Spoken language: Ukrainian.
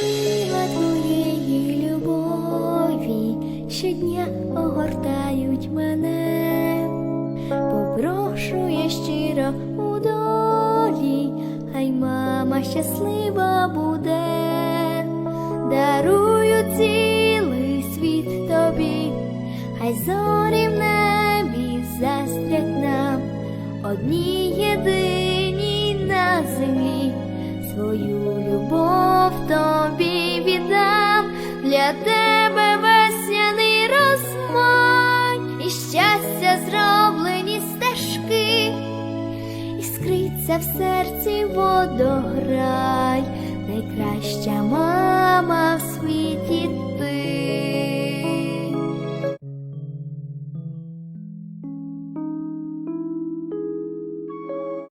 крила твоєї любові щодня огортають мене, попрошу я щиро у долі, хай мама щаслива буде, дарую цілий світ тобі, хай зорі в небі застрять нам одній єдині на землі свою. Для тебе весняний розмай, і щастя зроблені стежки, іскриться в серці водограй, найкраща світі